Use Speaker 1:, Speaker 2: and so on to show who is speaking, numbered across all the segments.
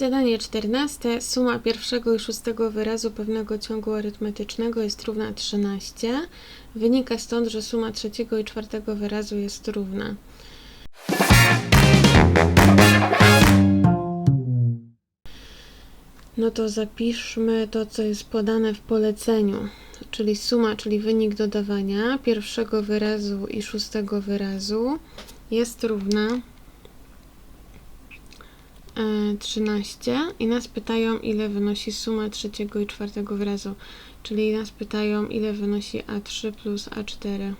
Speaker 1: Zadanie 14. Suma pierwszego i szóstego wyrazu pewnego ciągu arytmetycznego jest równa 13. Wynika stąd, że suma trzeciego i czwartego wyrazu jest równa. No to zapiszmy to, co jest podane w poleceniu, czyli suma, czyli wynik dodawania pierwszego wyrazu i szóstego wyrazu jest równa 13 i nas pytają, ile wynosi suma trzeciego i czwartego wyrazu, czyli nas pytają, ile wynosi A3 plus A4.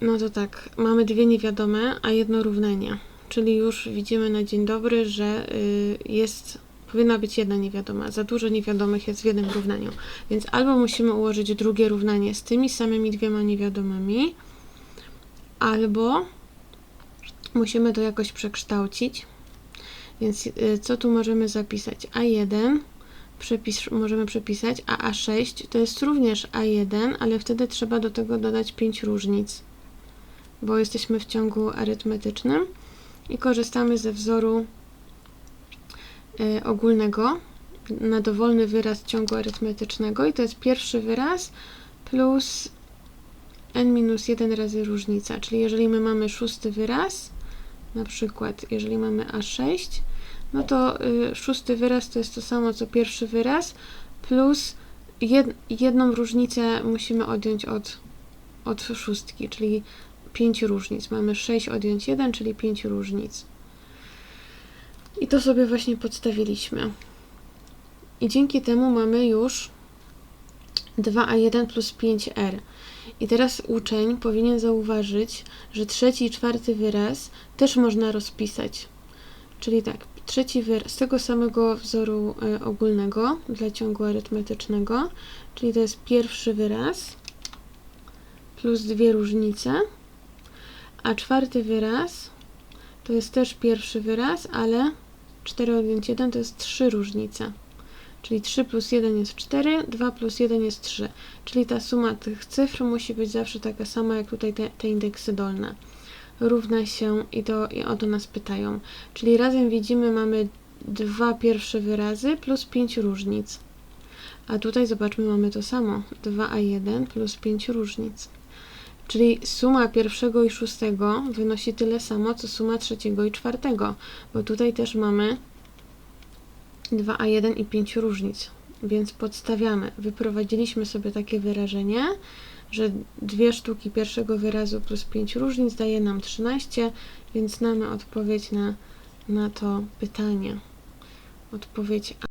Speaker 1: No to tak, mamy dwie niewiadome, a jedno równanie, czyli już widzimy na dzień dobry, że y, jest, powinna być jedna niewiadoma. Za dużo niewiadomych jest w jednym równaniu, więc albo musimy ułożyć drugie równanie z tymi samymi dwiema niewiadomymi, albo musimy to jakoś przekształcić. Więc y, co tu możemy zapisać? A1 przepis, możemy przepisać, a A6 to jest również A1, ale wtedy trzeba do tego dodać 5 różnic, bo jesteśmy w ciągu arytmetycznym i korzystamy ze wzoru y, ogólnego na dowolny wyraz ciągu arytmetycznego i to jest pierwszy wyraz plus n-1 razy różnica, czyli jeżeli my mamy szósty wyraz, na przykład jeżeli mamy A6, no to y, szósty wyraz to jest to samo co pierwszy wyraz, plus jed, jedną różnicę musimy odjąć od, od szóstki, czyli 5 różnic. Mamy 6 odjąć 1, czyli 5 różnic. I to sobie właśnie podstawiliśmy. I dzięki temu mamy już 2a1 plus 5r. I teraz uczeń powinien zauważyć, że trzeci i czwarty wyraz też można rozpisać. Czyli tak, trzeci wyraz z tego samego wzoru e, ogólnego dla ciągu arytmetycznego, czyli to jest pierwszy wyraz plus dwie różnice, a czwarty wyraz to jest też pierwszy wyraz, ale 4 odjąć 1 to jest trzy różnice. Czyli 3 plus 1 jest 4, 2 plus 1 jest 3. Czyli ta suma tych cyfr musi być zawsze taka sama jak tutaj te, te indeksy dolne. Równa się i, to, i o to nas pytają. Czyli razem widzimy mamy dwa pierwsze wyrazy plus 5 różnic. A tutaj zobaczmy mamy to samo. 2a1 plus 5 różnic. Czyli suma pierwszego i szóstego wynosi tyle samo, co suma trzeciego i czwartego, bo tutaj też mamy 2a1 i 5 różnic, więc podstawiamy. Wyprowadziliśmy sobie takie wyrażenie, że dwie sztuki pierwszego wyrazu plus 5 różnic daje nam 13, więc znamy odpowiedź na, na to pytanie. Odpowiedź A.